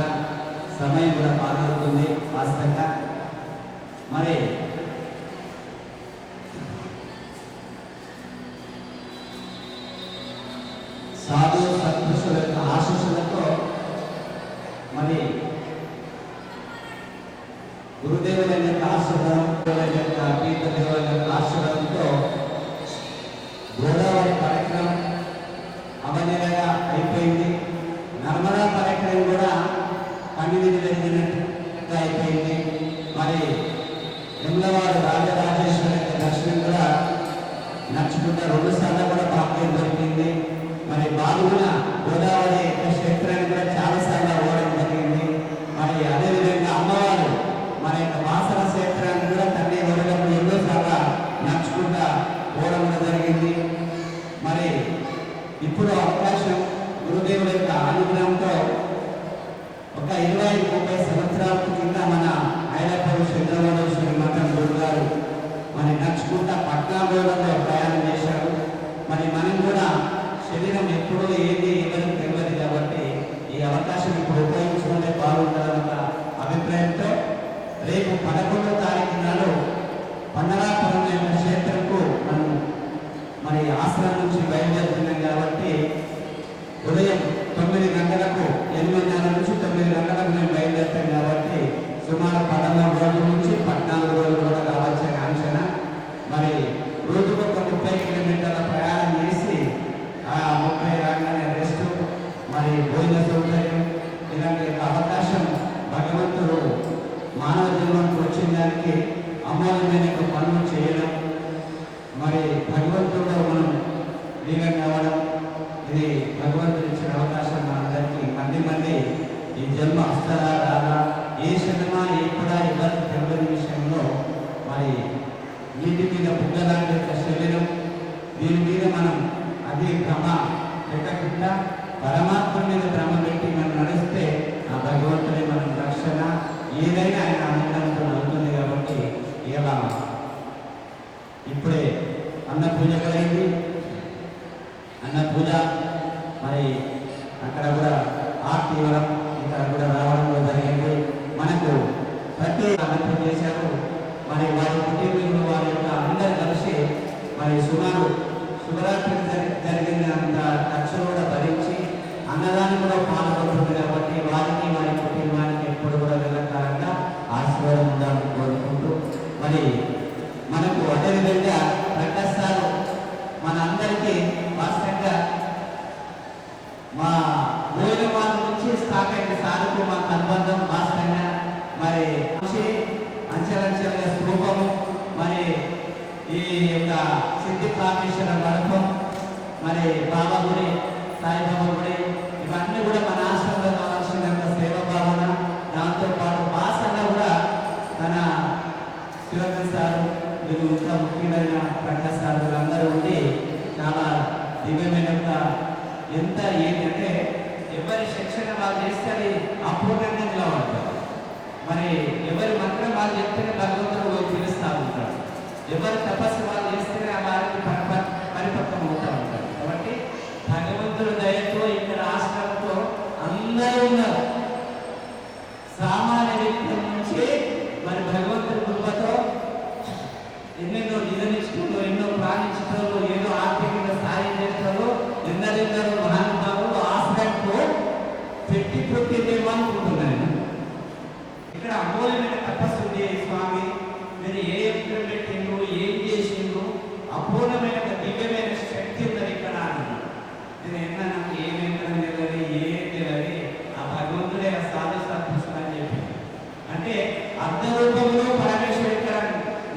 సందర్భంగా సమయం కూడా పాల్గొంటుంది వాస్తవంగా. మరి సాధు సత్పురుషుల యొక్క ఆశీస్సులతో మరి గురుదేవుల యొక్క ఆశీర్వాదం ఒక ఇరవై ముప్పై సంవత్సరాల కింద మన ఐలపూర్ చంద్రమోహేశ్వరి మఠం గురువు గారు మరి నడుచుకుంటా పట్నా రోడ్లలో ప్రయాణం చేశారు. మరి మనం కూడా శరీరం ఎప్పుడో ఏది ఎవరికి తెలియదు కాబట్టి ఈ అవకాశం ఇప్పుడు ఉపయోగించుకుంటే బాగుంటుందన్న అభిప్రాయంతో రేపు పదకొండో తారీఖు నాడు జన్మ వస్తారా రాదా ఏ సినిమా ఎప్పుడా ఎవరికి తెలియని విషయంలో మరి నీటి మీద బుగ్గలాంటి యొక్క శరీరం దీని మీద మనం అదే భ్రమ పెట్టకుండా పరమాత్మ మీద భ్రమ పెట్టి మనం నడిస్తే ఆ భగవంతుడి మనం రక్షణ ఏదైనా ఆయన ఆనందంతో అవుతుంది కాబట్టి ఇలా ఇప్పుడే అన్న పూజ కలిగింది అన్న పూజ మరి అక్కడ కూడా ఆర్తి ఇవ్వడం కూడా రావడం జరిగింది. మనకు ప్రతి చేశారు. మరి వారి కుటుంబంలో వారి యొక్క అందరు కలిసి మరి సుమారు శుభరాత్రి జరిగి అంచెలంచెలుగా స్థూపము మరి ఈ యొక్క సిద్ధి కామేశ్వర మండపం మరి బాబా గుడి సాయిబాబా గుడి ఇవన్నీ కూడా మన ఆశ్రమంలో కావాల్సిన సేవ భావన దాంతో పాటు వాసన కూడా తన శివకర్ సార్ మీరు ఇంకా ముఖ్యమైన ప్రకాశ్ సార్ వీళ్ళందరూ ఉండి చాలా దివ్యమైన ఎంత ఏంటంటే ఎవరి శిక్షణ వాళ్ళు చేస్తే అది అపూర్ణంగా నిలబడతారు మరి ఎవరి మంత్రం వాళ్ళు చెప్తేనే భగవంతుడు పిలుస్తూ ఉంటాడు. ఎవరి తపస్సు వాళ్ళు చేస్తేనే ఆ వారికి పరిపక్వం అవుతా ఉంటారు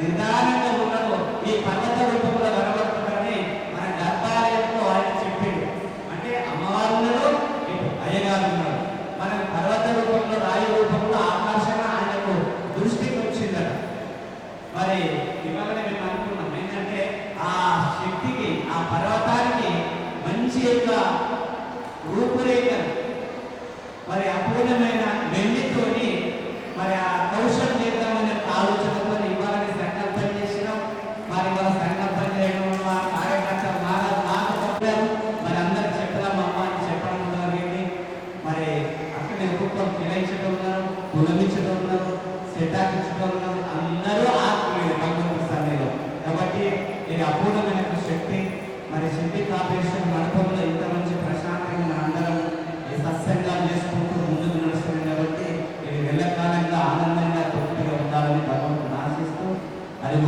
నిర్ధారంగా ఈ పర్వత రూపంలో కనబడుతుందని మన గర్భాలయంలో ఆయన చెప్పిండు. అంటే అమ్మవారు అయ్యగారు ఉన్నాడు మన పర్వత రూపంలో రాయి రూపంలో ఆకర్షణ ఆయనకు దృష్టికి వచ్చిందట. మరి ఇవాళ మేము అనుకున్నాం. ఏంటంటే ఆ శక్తికి ఆ పర్వతానికి మంచి యొక్క రూపురేఖ మరి అపూర్ణమైన మేము ప్రభుత్వం ఫిరాయించడంలో గుణమించడంలో శతాకించడంలో అందరూ ఆత్మీయ పంపిస్తారు నేను కాబట్టి ఇది అపూర్ణమైన శక్తి. మరి శక్తి కార్పొరేషన్ మండపంలో ఇంత మంచి ప్రశాంతంగా మన అందరం సత్సంగా చేసుకుంటూ ముందుకు నడుస్తుంది కాబట్టి ఇది వెళ్ళకాలంగా ఆనందంగా తృప్తిగా ఉండాలని భగవంతుడు ఆశిస్తూ అది